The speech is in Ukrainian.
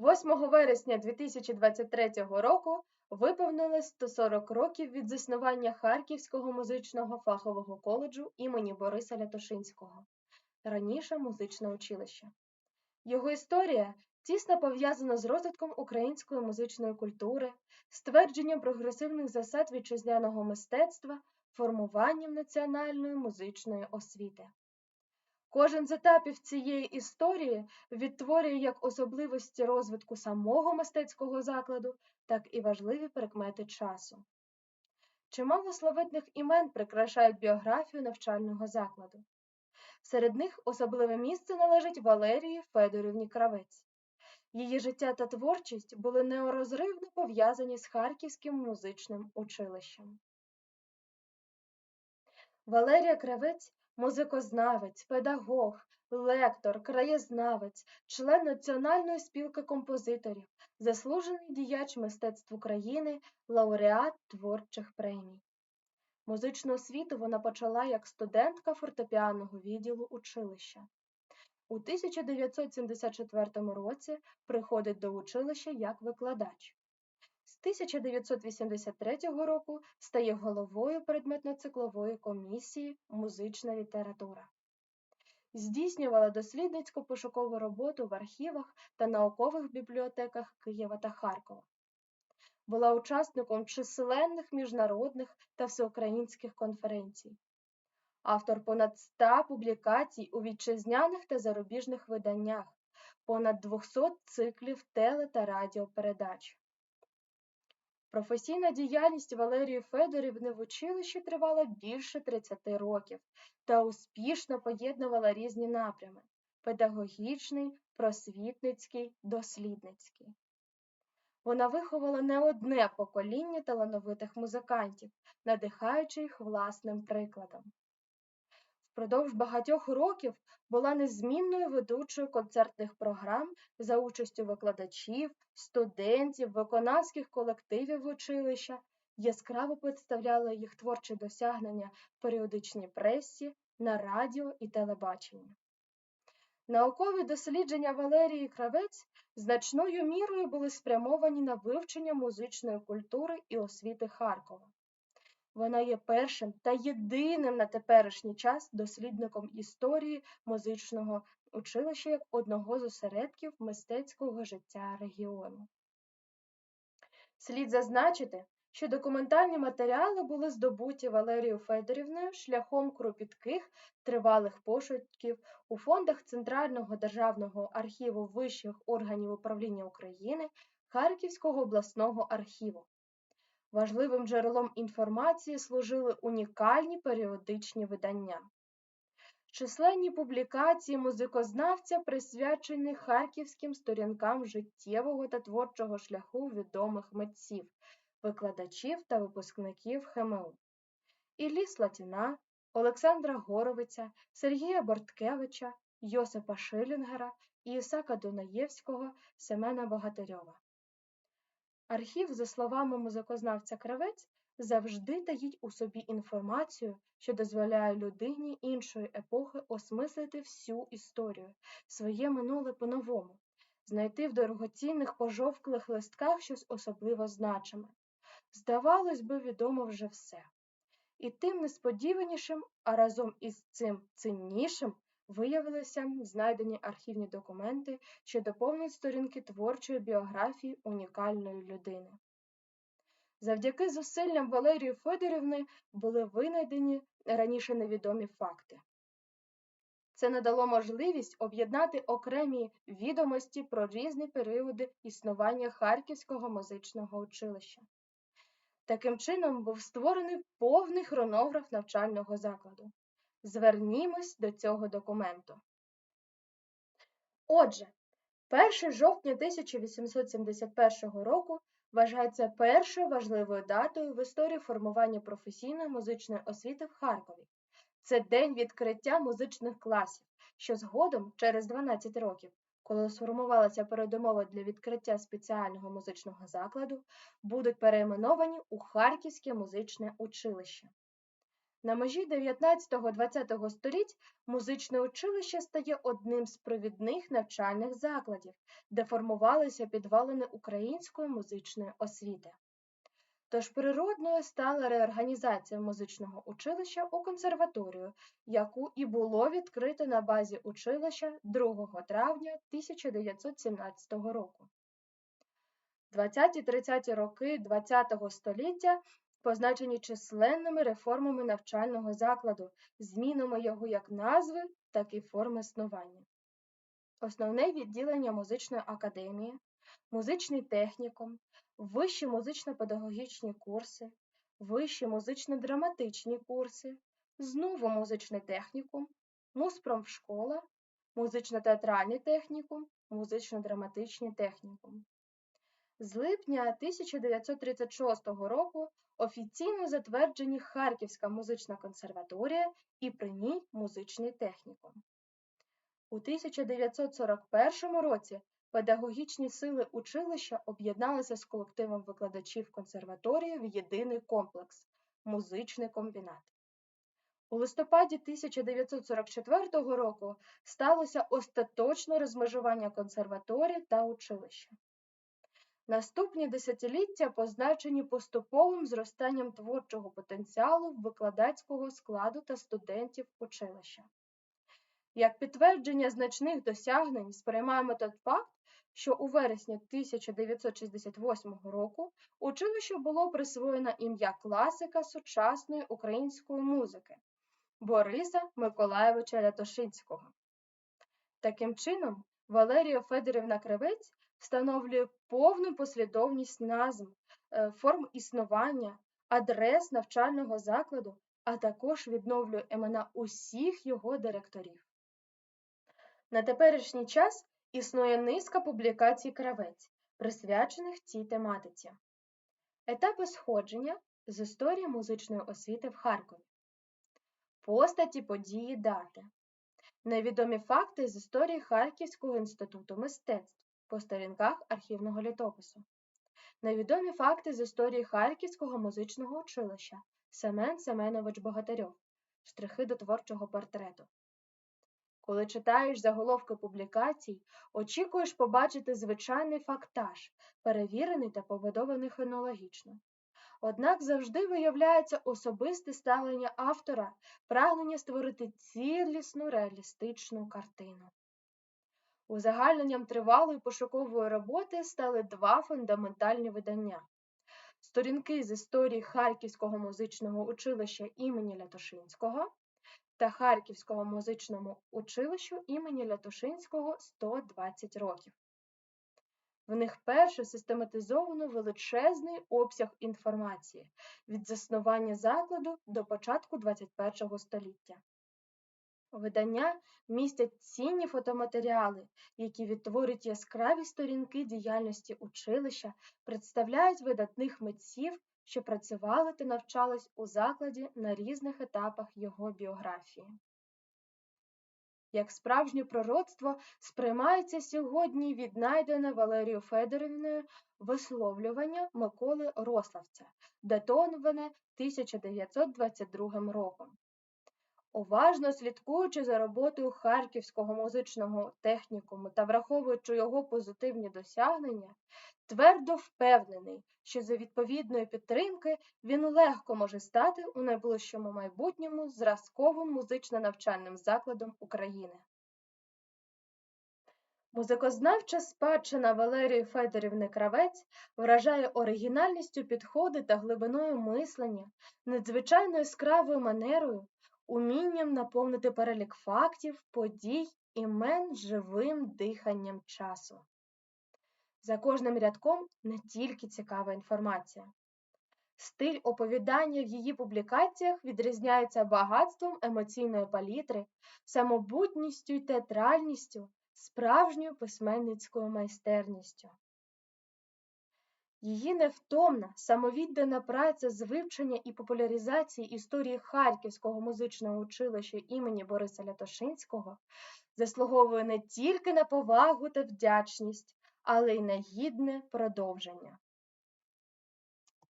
8 вересня 2023 року виповнилось 140 років від заснування Харківського музичного фахового коледжу імені Бориса Лятошинського, раніше музичне училище. Його історія тісно пов'язана з розвитком української музичної культури, ствердженням прогресивних засад вітчизняного мистецтва, формуванням національної музичної освіти. Кожен з етапів цієї історії відтворює як особливості розвитку самого мистецького закладу, так і важливі прикмети часу. Чимало славетних імен прикрашають біографію навчального закладу. Серед них особливе місце належить Валерії Федорівні Кравець. Її життя та творчість були неорозривно пов'язані з Харківським музичним училищем. Валерія Кравець музикознавець, педагог, лектор, краєзнавець, член Національної спілки композиторів, заслужений діяч мистецтв України, лауреат творчих премій. Музичну освіту вона почала як студентка фортепіаного відділу училища. У 1974 році приходить до училища як викладач. З 1983 року стає головою предметно-циклової комісії Музична література. Здійснювала дослідницьку пошукову роботу в архівах та наукових бібліотеках Києва та Харкова. Була учасником численних міжнародних та всеукраїнських конференцій. Автор понад 100 публікацій у вітчизняних та зарубіжних виданнях, понад 200 циклів теле та радіопередач. Професійна діяльність Валерії Федорівни в училищі тривала більше 30 років та успішно поєднувала різні напрями педагогічний, просвітницький, дослідницький. Вона виховала не одне покоління талановитих музикантів, надихаючи їх власним прикладом. Впродовж багатьох років була незмінною ведучою концертних програм за участю викладачів, студентів, виконавських колективів училища, яскраво представляла їх творчі досягнення в періодичній пресі, на радіо і телебаченні. Наукові дослідження Валерії Кравець значною мірою були спрямовані на вивчення музичної культури і освіти Харкова. Вона є першим та єдиним на теперішній час дослідником історії музичного училища як одного з осередків мистецького життя регіону. Слід зазначити, що документальні матеріали були здобуті Валерією Федорівною шляхом кропітких тривалих пошуків у фондах Центрального державного архіву вищих органів управління України Харківського обласного архіву. Важливим джерелом інформації служили унікальні періодичні видання. Численні публікації музикознавця присвячені харківським сторінкам життєвого та творчого шляху відомих митців, викладачів та випускників ХМУ. Іллі Слатіна, Олександра Горовиця, Сергія Борткевича, Йосипа Шилінгера, Ісака Дунаєвського, Семена Богатирьова. Архів, за словами музикознавця Кравець, завжди таїть у собі інформацію, що дозволяє людині іншої епохи осмислити всю історію, своє минуле по-новому, знайти в дорогоцінних пожовклих листках щось особливо значиме. Здавалось би, відомо вже все. І тим несподіванішим, а разом із цим ціннішим виявилися знайдені архівні документи, що доповнюють сторінки творчої біографії унікальної людини. Завдяки зусиллям Валерії Федорівни були винайдені раніше невідомі факти. Це надало можливість об'єднати окремі відомості про різні періоди існування Харківського музичного училища. Таким чином був створений повний хронограф навчального закладу. Звернімось до цього документу. Отже, 1 жовтня 1871 року вважається першою важливою датою в історії формування професійної музичної освіти в Харкові. Це день відкриття музичних класів, що згодом, через 12 років, коли сформувалася передумова для відкриття спеціального музичного закладу, будуть перейменовані у Харківське музичне училище. На межі 19-20 століть музичне училище стає одним з провідних навчальних закладів, де формувалися підвалини української музичної освіти. Тож природною стала реорганізація музичного училища у консерваторію, яку і було відкрито на базі училища 2 травня 1917 року. 20-30 роки ХХ століття позначені численними реформами навчального закладу, змінами його як назви, так і форми існування. Основне відділення музичної академії, музичний технікум, вищі музично-педагогічні курси, вищі музично-драматичні курси, знову музичний технікум, муспромшкола, музично-театральний технікум, музично-драматичний технікум. З липня 1936 року офіційно затверджені Харківська музична консерваторія і при ній музичний технікум. У 1941 році педагогічні сили училища об'єдналися з колективом викладачів консерваторії в єдиний комплекс музичний комбінат. У листопаді 1944 року сталося остаточне розмежування консерваторії та училища. Наступні десятиліття позначені поступовим зростанням творчого потенціалу викладацького складу та студентів училища. Як підтвердження значних досягнень сприймаємо той факт, що у вересні 1968 року училищу було присвоєно ім'я класика сучасної української музики Бориса Миколаєвича Рятошинського. Таким чином, Валерія Федорівна Кривець встановлює повну послідовність назв, е, форм існування, адрес навчального закладу, а також відновлює імена усіх його директорів. На теперішній час існує низка публікацій кравець, присвячених цій тематиці. Етапи сходження з історії музичної освіти в Харкові, постаті події дати, невідомі факти з історії Харківського інституту мистецтв по сторінках архівного літопису, невідомі факти з історії Харківського музичного училища Семен Семенович Богатирьов, штрихи до творчого портрету. Коли читаєш заголовки публікацій, очікуєш побачити звичайний фактаж, перевірений та побудований хронологічно. Однак завжди виявляється особисте ставлення автора, прагнення створити цілісну реалістичну картину. Узагальненням тривалої пошукової роботи стали два фундаментальні видання. Сторінки з історії Харківського музичного училища імені Лятошинського та Харківського музичному училищу імені Лятошинського 120 років. В них перше систематизовано величезний обсяг інформації від заснування закладу до початку ХХІ століття. Видання містять цінні фотоматеріали, які відтворюють яскраві сторінки діяльності училища, представляють видатних митців, що працювали та навчались у закладі на різних етапах його біографії. Як справжнє пророцтво сприймається сьогодні віднайдене Валерією Федорівною висловлювання Миколи Рославця, датоване 1922 роком. Уважно слідкуючи за роботою Харківського музичного технікуму та враховуючи його позитивні досягнення, твердо впевнений, що за відповідної підтримки він легко може стати у найближчому майбутньому зразковим музично-навчальним закладом України. Музикознавча спадщина Валерії Федорівни Кравець вражає оригінальністю підходи та глибиною мислення, надзвичайно яскравою манерою, умінням наповнити перелік фактів, подій, імен живим диханням часу. За кожним рядком не тільки цікава інформація. Стиль оповідання в її публікаціях відрізняється багатством емоційної палітри, самобутністю й театральністю, справжньою письменницькою майстерністю. Її невтомна, самовіддана праця з вивчення і популяризації історії Харківського музичного училища імені Бориса Лятошинського заслуговує не тільки на повагу та вдячність, але й на гідне продовження.